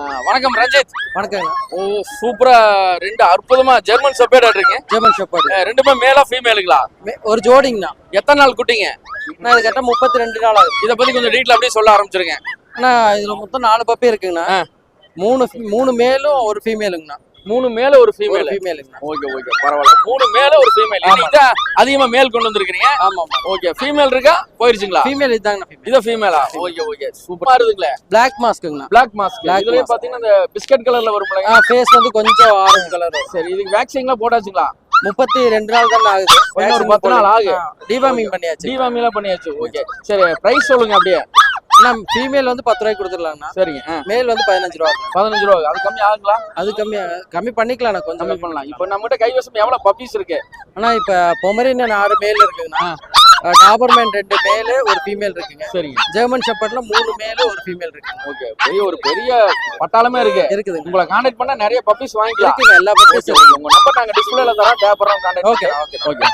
வணக்கம் ரஞ்சித். வணக்கங்க. ஓ சூப்பரா ரெண்டு அற்புதமா ஜெர்மன் செப்பேட் ஆடுறீங்க. German shepherd. ரெண்டுமே மேலா ஃபீமேலுங்களா ஒரு ஜோடிங்கண்ணா. எத்தனை நாள் குட்டிங்க? நான் இது கரெக்டாக முப்பத்தி ரெண்டு நாள் ஆகுது. இத பத்தி கொஞ்சம் டீட்டெயில் அப்படியே சொல்ல ஆரம்பிச்சிருங்க. அண்ணா இதுல மொத்தம் நாலு பப்பி இருக்குங்கண்ணா. மூணு மூணு மேலும் ஒரு ஃபீமேலுங்கண்ணா மூணு மேல ஒரு ஒரு ஃபீமேல் ஃபீமேலுங்கண்ணா ஓகே ஓகே பரவாயில்ல. மூணு மேல ஒரு ஃபீமேல் தான் அதிகமா மேல் கொண்டு வந்திருக்கீங்க ஆமா ஆமா. ஓகே ஃபீமேல் இருக்கா? போயிருச்சுங்களா? ஃபீமேல் ஃபீமேல் இத ஃபீமேலா ஓகே ஓகே. சூப்பரா இருக்குங்களே பிளாக் மாஸ்க்குங்கண்ணா பிளாக் மாஸ்க் இதுலயே. பாத்தீங்கன்னா இந்த பிஸ்கட் கலர்ல வரும்ல ஃபேஸ் வந்து கொஞ்சம் ஆரஞ்சு கலர் சரி இதுக்கு வேக்சின்லாம் போட்டாச்சுங்களா? முப்பத்தி ரெண்டு நாள் தான் ஆகுது. இன்னொரு பத்து நாள் ஆகு. டிவாமிங் பண்ணியாச்சு. டிவாமிலாம் பண்ணியாச்சு. ஓகே. சரி பிரைஸ் சொல்லுங்க அப்படியே. அண்ணா ஃபீமேல் வந்து பத்து ரூபாய்க்கு கொடுத்துடலாங்கண்ணா. சரிங்க. மேல் வந்து பதினஞ்சு ரூபா பதினஞ்சு ரூபா அது கம்மி ஆகுங்களா? அது கம்மி கம்மி பண்ணிக்கலாம்ண்ணா கொஞ்சம் கம்மி பண்ணலாம். இப்போ நம்மகிட்ட கைவசம் எவ்வளவு பப்பீஸ் இருக்கு? அண்ணா இப்போ பொமரினியன் ஆறு மேல் இருக்குங்கண்ணா டாபர்மேன் ரெண்டு மேலு ஒரு ஃபீமேல் இருக்குங்க. சரிங்க. ஜெர்மன் ஷெப்பர்ட்ல மூணு மேலு ஒரு ஃபீமேல் இருக்குங்க ஓகே. பெரிய ஒரு பெரிய பட்டாளமே இருக்கு. இருக்குதுங்க. உங்களை கான்டாக்ட் பண்ணா நிறைய பப்பீஸ் வாங்கிக்கலாம். எல்லா பப்பீஸும் ஓகே உங்க நம்பர் நாங்க டிஸ்பிளேல தரோம் தேவைப்படுறோம் கான்டாக்ட் ஓகே ஓகே ஓகே.